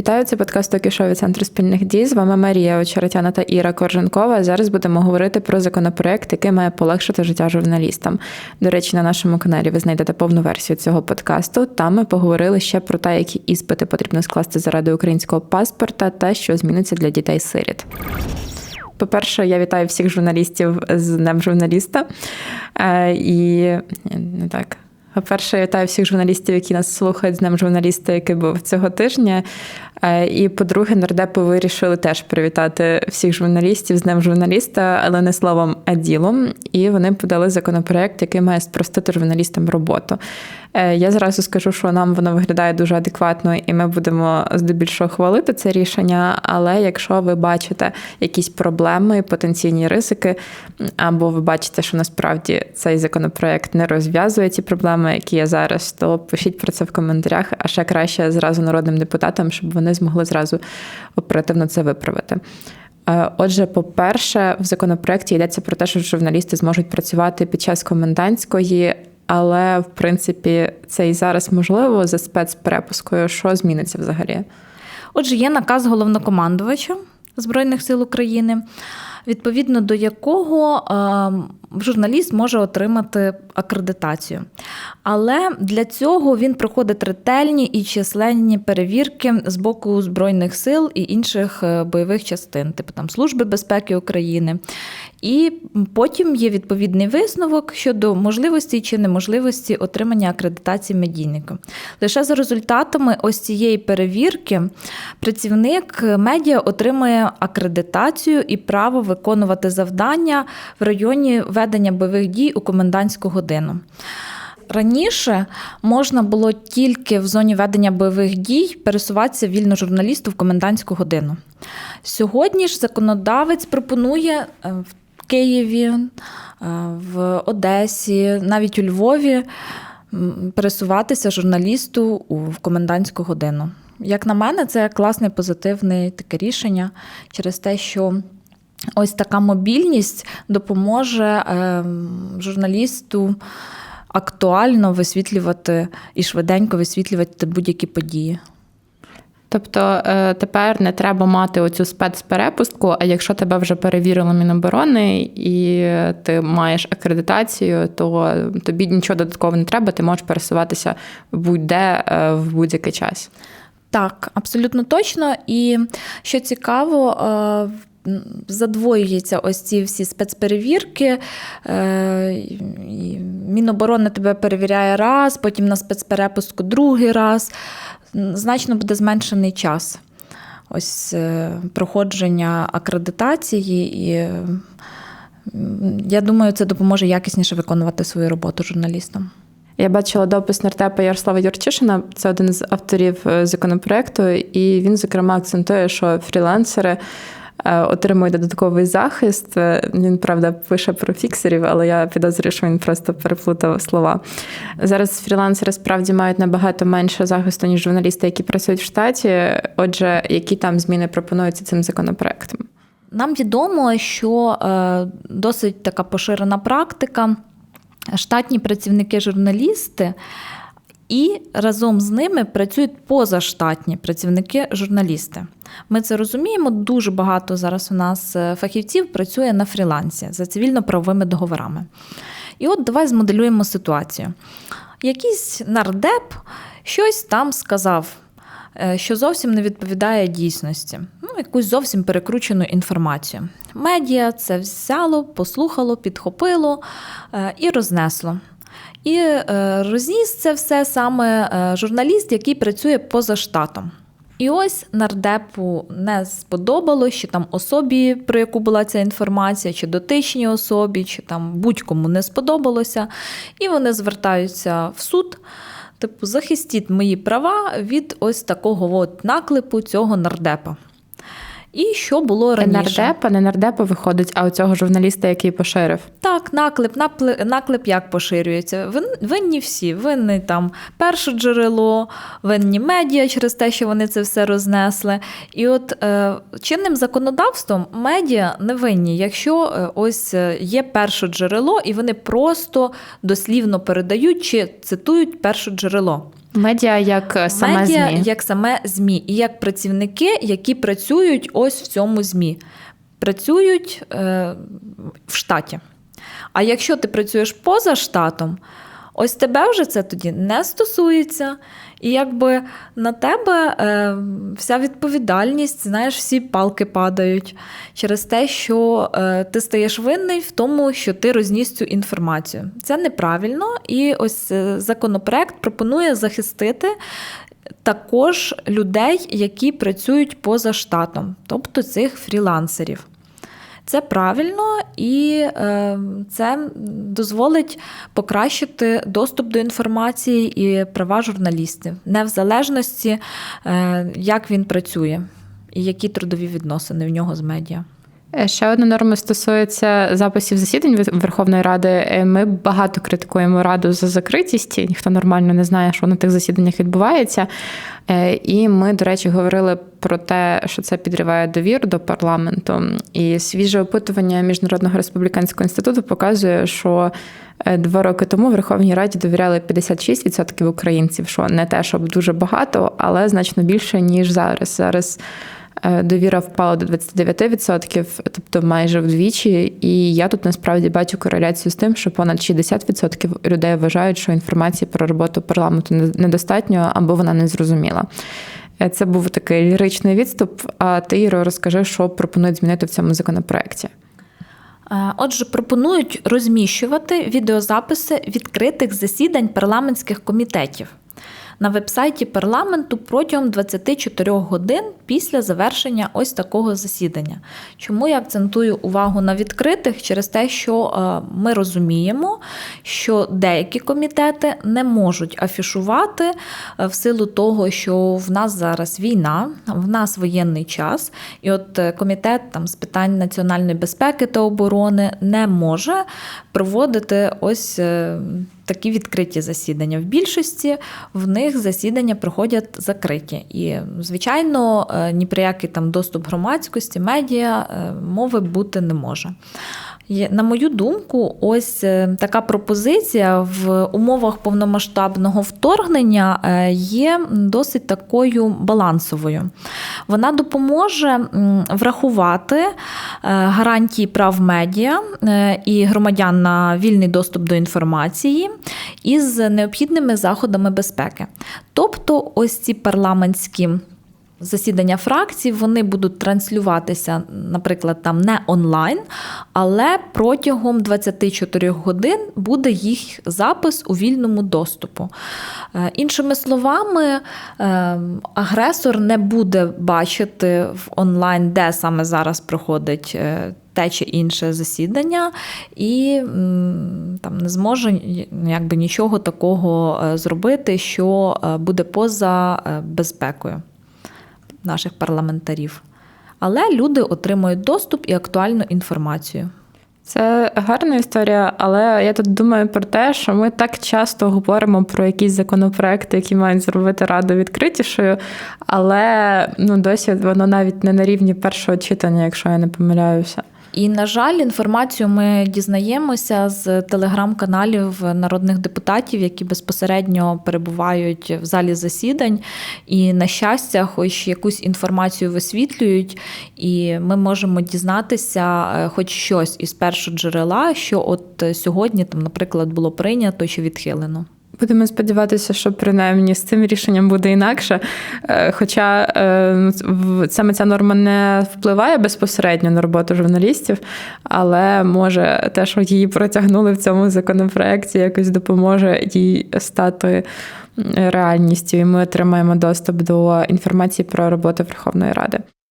Вітаю, це подкаст «Токі-шоу» від Центру спільних дій. З вами Марія Очеретяна та Іра Корженкова. Зараз будемо говорити про законопроект, який має полегшити життя журналістам. До речі, на нашому каналі ви знайдете повну версію цього подкасту. Там ми поговорили ще про те, які іспити потрібно скласти заради українського паспорта та що зміниться для дітей-сиріт. По-перше, я вітаю всіх журналістів з Днем журналіста. Е, І не так. По-перше, я вітаю всіх журналістів, які нас слухають з Днем журналіста, який був цього тижня. Е, І по-друге, нардепи вирішили теж привітати всіх журналістів з Днем журналіста, але не словом, а ділом. І вони подали законопроект, який має спростити журналістам роботу. Е, Я зразу скажу, що нам воно виглядає дуже адекватно, і ми будемо здебільшого хвалити це рішення. Але якщо ви бачите якісь проблеми, потенційні ризики, або ви бачите, що насправді цей законопроект не розв'язує ці проблеми, які є зараз, то пишіть про це в коментарях, а ще краще зразу народним депутатам, щоб вони змогли зразу оперативно це виправити. Е, Отже, по-перше, в законопроекті йдеться про те, що журналісти зможуть працювати під час комендантської, але в принципі це і зараз можливо за спецперепускою. Що зміниться взагалі? Отже, є наказ головнокомандувача Збройних сил України, відповідно до якого е, журналіст може отримати акредитацію. Але для цього він проходить ретельні і численні перевірки з боку Збройних сил і інших е, бойових частин, типу там Служби безпеки України. І потім є відповідний висновок щодо можливості чи неможливості отримання акредитації медійника. Лише за результатами ось цієї перевірки працівник медіа отримує акредитацію і право виконувати завдання в районі ведення бойових дій у комендантську годину. Раніше можна було тільки в зоні ведення бойових дій пересуватися вільно журналісту в комендантську годину. Сьогодні ж законодавець пропонує е, в Києві, е, в Одесі, навіть у Львові пересуватися журналісту в комендантську годину. Як на мене, це класне позитивне таке рішення через те, що ось така мобільність допоможе е, журналісту актуально висвітлювати і швиденько висвітлювати будь-які події. Тобто е, тепер не треба мати оцю спецперепустку, а якщо тебе вже перевірило Міноборони і ти маєш акредитацію, то тобі нічого додатково не треба, ти можеш пересуватися будь-де е, в будь-який час. Так, абсолютно точно. І що цікаво, е, задвоюються ось ці всі спецперевірки. Е, і Міноборони тебе перевіряє раз, потім на спецперепустку другий раз. Значно буде зменшений час ось е, проходження акредитації, і я думаю, це допоможе якісніше виконувати свою роботу журналістам. Я бачила допис нардепа Ярослава Юрчишина, це один з авторів е, законопроекту, і він, зокрема, акцентує, що фрілансери е, отримують додатковий захист. Е, Він, правда, пише про фіксерів, але я підозрюю, що він просто переплутав слова. Зараз фрілансери справді мають набагато менше захисту, ніж журналісти, які працюють в штаті. Отже, які там зміни пропонуються цим законопроектом? Нам відомо, що е, досить така поширена практика. Штатні працівники-журналісти і разом з ними працюють позаштатні працівники-журналісти. Ми це розуміємо. Дуже багато зараз у нас е, фахівців працює на фрілансі за цивільно-правовими договорами. І от давай змоделюємо ситуацію. Якийсь нардеп щось там сказав, е, що зовсім не відповідає дійсності, ну, якусь зовсім перекручену інформацію. Медіа це взяло, послухало, підхопило е, і рознесло. І е, розніс це все саме е, журналіст, який працює поза штатом. І ось нардепу не сподобалось, що там особі, про яку була ця інформація, чи дотичній особі, чи там будь-кому не сподобалося. І вони звертаються в суд. Типу, захистіть мої права від ось такого от наклепу цього нардепа. І що було раніше? Нардепа, не нардепа виходить, а у цього журналіста, який поширив. Так, наклеп, наклеп, наклеп як поширюється? Вин- Винні всі. Винні там перше джерело, винні медіа через те, що вони це все рознесли. І от е, чинним законодавством медіа не винні, якщо е, ось е, є перше джерело, і вони просто дослівно передають чи цитують перше джерело. Медіа як е, саме медіа ЗМІ. як саме ЗМІ, і як працівники, які працюють ось в цьому ЗМІ, працюють е, в штаті. А якщо ти працюєш поза штатом, ось тебе вже це тоді не стосується. І якби на тебе е, вся відповідальність, знаєш, всі палки падають через те, що е, ти стаєш винний в тому, що ти розніс цю інформацію. Це неправильно, і ось е, законопроект пропонує захистити також людей, які працюють поза штатом, тобто цих фрілансерів. Це правильно і е, це дозволить покращити доступ до інформації і права журналістів, не в залежності, е, як він працює і які трудові відносини в нього з медіа. Е, Ще одна норма стосується записів засідань Верховної Ради. Е, Ми багато критикуємо раду за закритість. Ніхто нормально не знає, що на тих засіданнях відбувається. Е, І ми, до речі, говорили про те, що це підриває довіру до парламенту. І свіже опитування Міжнародного республіканського інституту показує, що два роки тому Верховній Раді довіряли 56% українців, що не те, щоб дуже багато, але значно більше ніж зараз. Зараз довіра впала до 29%, тобто майже вдвічі. І я тут насправді бачу кореляцію з тим, що понад 60% людей вважають, що інформації про роботу парламенту недостатньо або вона не зрозуміла. Е, Це був такий ліричний відступ. А ти, Іро, розкажи, що пропонують змінити в цьому законопроекті. Е, Отже, пропонують розміщувати відеозаписи відкритих засідань парламентських комітетів на вебсайті парламенту протягом 24 годин після завершення ось такого засідання. Чому я акцентую увагу на відкритих? Через те, що е, ми розуміємо, що деякі комітети не можуть афішувати е, в силу того, що в нас зараз війна, в нас воєнний час, і от е, комітет там з питань національної безпеки та оборони не може проводити ось. Такі відкриті засідання. В більшості в них засідання проходять закриті. І, звичайно, е, ні про який там доступ громадськості, медіа е, мови бути не може. На мою думку, ось е, така пропозиція в умовах повномасштабного вторгнення е, є досить такою балансовою. Вона допоможе врахувати е, гарантії прав медіа і громадян на вільний доступ до інформації із необхідними заходами безпеки. Тобто, ось ці парламентські. Засідання фракцій вони будуть транслюватися, наприклад, там не онлайн, але протягом 24 годин буде їх запис у вільному доступу. Е, Іншими словами, е, агресор не буде бачити в онлайн, де саме зараз проходить. е, Те чи інше засідання, і там не зможе якби нічого такого е, зробити, що буде поза безпекою наших парламентарів. Але люди отримують доступ і актуальну інформацію. Це гарна історія, але я тут думаю про те, що ми так часто говоримо про якісь законопроекти, які мають зробити раду відкритішою, але ну досі воно навіть не на рівні першого читання, якщо я не помиляюся. І, на жаль, інформацію ми дізнаємося з телеграм-каналів народних депутатів, які безпосередньо перебувають в залі засідань, і, на щастя, хоч якусь інформацію висвітлюють, і ми можемо дізнатися е, хоч щось із першого джерела, що от сьогодні, там, наприклад, було прийнято чи відхилено. Будемо сподіватися, що принаймні з цим рішенням буде інакше. Е, Хоча е, ну, саме ця норма не впливає безпосередньо на роботу журналістів, але може те, що її протягнули в цьому законопроекті, якось допоможе їй стати реальністю, і ми отримаємо доступ до інформації про роботу Верховної Ради.